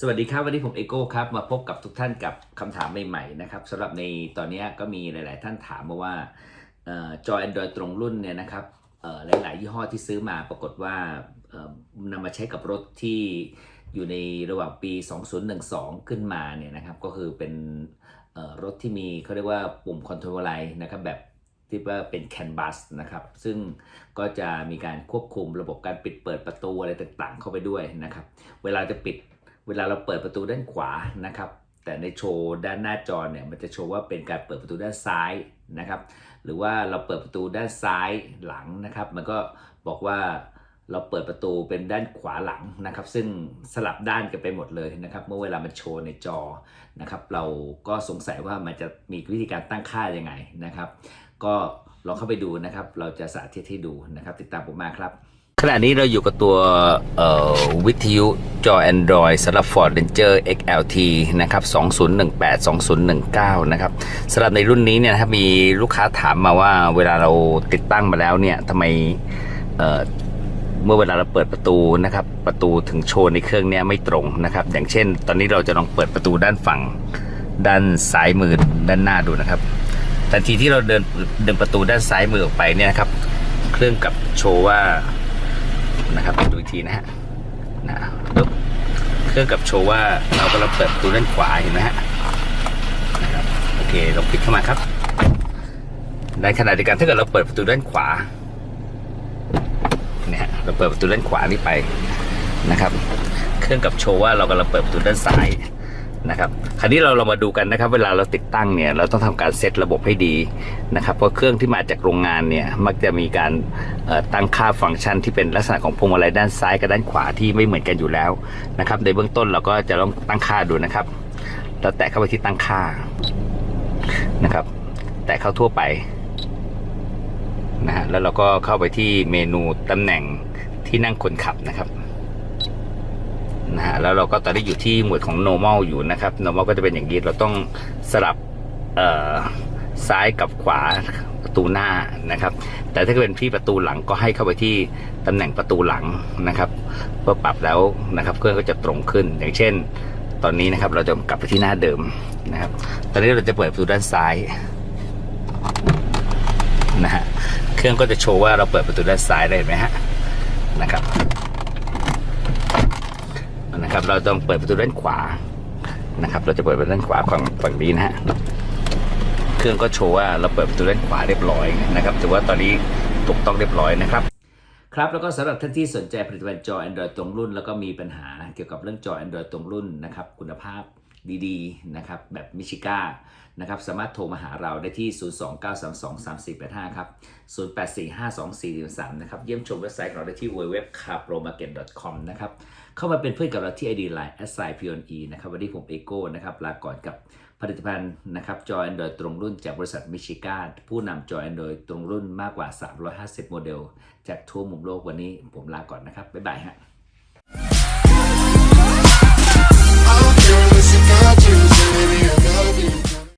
สวัสดีครับ วันนี้ผมเอโก้ครับ มาพบกับทุกท่านกับคำถามใหม่ๆนะครับสำหรับในตอนนี้ก็มีหลาย ๆ ท่านถามมาว่าเอ่อจอ Android ตรงรุ่นเนี่ยนะครับหลาย ๆ ยี่ห้อที่ซื้อมาปรากฏว่านำมาใช้กับรถที่อยู่ในระหว่างปี 2012 ขึ้นมาเนี่ยนะครับก็คือเป็นรถที่มีเขาเรียกว่าปุ่มคอนโทรลไลน์นะครับแบบที่ว่าเป็นแคนบัสนะครับ ซึ่งก็จะมีการควบคุมระบบการปิดเปิดประตูอะไรต่างๆ เข้าไปด้วยนะครับ เวลาจะปิด เวลาเราเปิดประตูด้านขวานะครับ แต่ในโชว์ด้านหน้าจอเนี่ยมันจะโชว์ว่าเป็นการเปิดประตูด้านซ้ายนะครับ หรือว่าเราเปิดประตูด้านซ้ายหลังนะครับ มันก็บอกว่าเราเปิดประตูเป็นด้านขวาหลังนะครับ ซึ่งสลับด้านกันไปหมดเลยนะครับ เมื่อเวลามันโชว์ในจอนะครับ เราก็สงสัยว่ามันจะมีวิธีการตั้งค่ายังไงนะครับ ก็ลองเข้าไปดูนะครับ เราจะสาธิตให้ดูนะครับ ติดตามผมมาครับ ขณะนี้เราอยู่กับตัววิทยุจอ Android สำหรับ Ford Ranger XLT นะครับ 2018 2019 นะครับสำหรับในรุ่นนี้เนี่ยครับมีลูกค้าถามมาว่าเวลาเราติดตั้งมาแล้วเนี่ยทำไมเเมื่อเวลาเราเปิดประตูนะครับ ประตูถึงโชว์ในเครื่องเนี้ยไม่ตรงนะครับ อย่างเช่น ตอนนี้เราจะลองเปิดประตูด้านฝั่ง ด้านซ้ายมือด้านหน้าดูนะครับทันทีที่เราเดินเดินประตูด้านซ้ายมือออกไปเนี่ยนะครับ เครื่องกับโชว์ว่า นะครับดูอีกทีนะฮะนะปึ๊บเครื่องกับโชว์ว่าเรากำลังเปิดประตูด้านขวาเห็นไหมฮะนะครับโอเคเราปิดเข้ามาครับ ในขณะเดียวกันถ้าเกิดเราเปิดประตูด้านขวาเนี่ยเราเปิดประตูด้านขวานี่ไปนะครับ เครื่องกับโชว์ว่าเรากำลังเปิดประตูด้านซ้าย นะครับคราวนี้เราเรามาดูกันนะครับ เวลาเราติดตั้งเนี่ยเราต้องทำการเซตระบบให้ดีนะครับเพราะเครื่องที่มาจากโรงงานเนี่ยมักจะมีการตั้งค่าฟังก์ชันที่เป็นลักษณะของพวงมาลัยด้านซ้ายกับด้านขวาที่ไม่เหมือนกันอยู่แล้วนะครับในเบื้องต้นเราก็จะต้องตั้งค่าดูนะครับเราแตะเข้าไปที่ตั้งค่านะครับ แตะเข้าทั่วไปนะฮะแล้วเราก็เข้าไปที่เมนูตำแหน่งที่นั่งคนขับนะครับ แล้วเราก็ตอนนี้อยู่ที่หมวดของ normal อยู่นะครับ normal ก็จะเป็นอย่างนี้เราต้องสลับซ้ายกับขวาประตูหน้านะครับ แต่ถ้าเป็นที่ประตูหลังก็ให้เข้าไปที่ตำแหน่งประตูหลังนะครับเพื่อปรับแล้วนะครับเครื่องก็จะตรงขึ้นอย่างเช่น ตอนนี้นะครับเราจะกลับไปที่หน้าเดิมนะครับ ตอนนี้เราจะเปิดประตูด้านซ้ายนะฮะเครื่องก็จะโชว์ว่าเราเปิดประตูด้านซ้ายได้ไหมฮะนะครับ นะครับ เราต้องเปิดประตูด้านขวานะครับ เราจะเปิดประตูด้านขวาฝั่งฝั่งนี้นะฮะเครื่องก็โชว์ว่าเราเปิดประตูด้านขวาเรียบร้อยนะครับถือว่าตอนนี้ถูกต้องเรียบร้อยนะครับครับแล้วก็สำหรับท่านที่สนใจผลิตภัณฑ์จอ Android ตรงรุ่น แล้วก็มีปัญหาเกี่ยวกับเรื่องจอ Android ตรงรุ่นนะครับคุณภาพ ดีๆนะครับแบบมิชิก้านะครับสามารถโทรมาหาเราได้ที่ 029323485 ครับ 08452443 นะครับ เยี่ยมชมเว็บไซต์ของเราได้ที่ www.carpromarket.com นะครับ เข้ามาเป็นเพื่อนกับเราที่ ID Line s i p o n e นะครับ วันนี้ผมเอโก้นะครับ ลาก่อนกับผลิตภัณฑ์นะครับจอ Android ตรงรุ่นจากบริษัทมิชิก้าผู้นำจอ Android ตรงรุ่นมากกว่า 350 โมเดล จากทั่วมุมโลกวันนี้ผมลาก่อนนะครับ บ๊ายบายฮะ